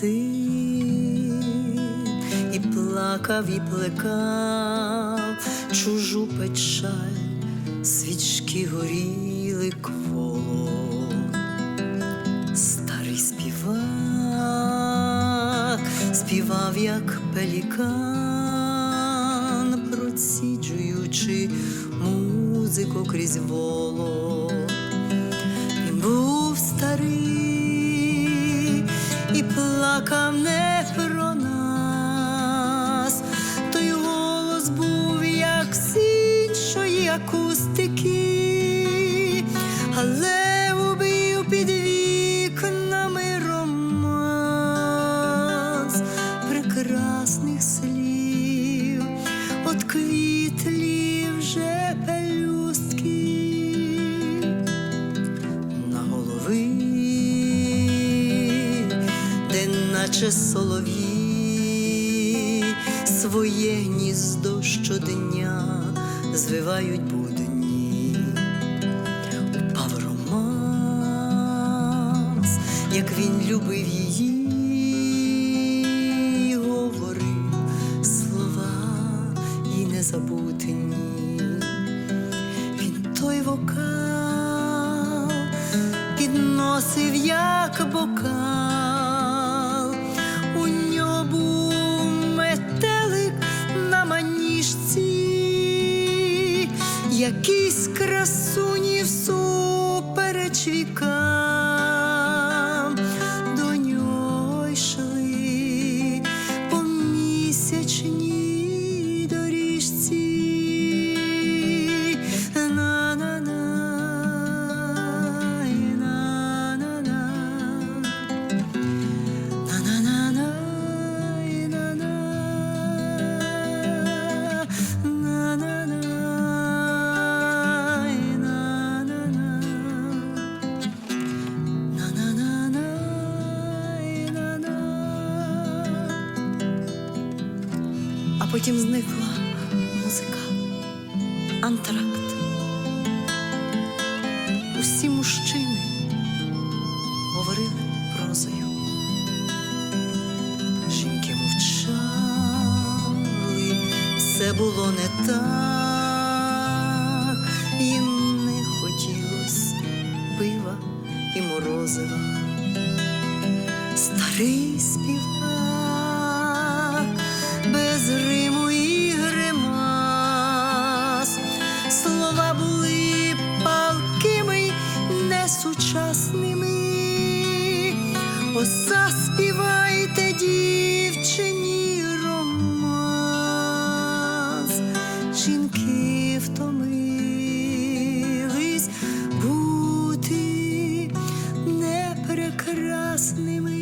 син, і плакав, і плекав чужу печаль, свічки горіли кволо. Старий співак співав, як пелікан, проціджуючи музику крізь воло. Плакав не про нас. Той голос був, як з іншої акустики, але убив під вікнами романс прекрасних слів, от квітлі вже наче солов'ї своє гніздо щодня звивають будні. Упав романс, як він любив її, говорив слова і незабутні. Він той вокал підносив як бокал, якісь красуні всупереч вікам потім зникла музика, антракт. Усі мужчини говорили прозою. Жінки мовчали, все було не так, їм не хотілось пива і морозива. Старий співак Бо заспівайте дівчині романс, жінки втомились бути непрекрасними.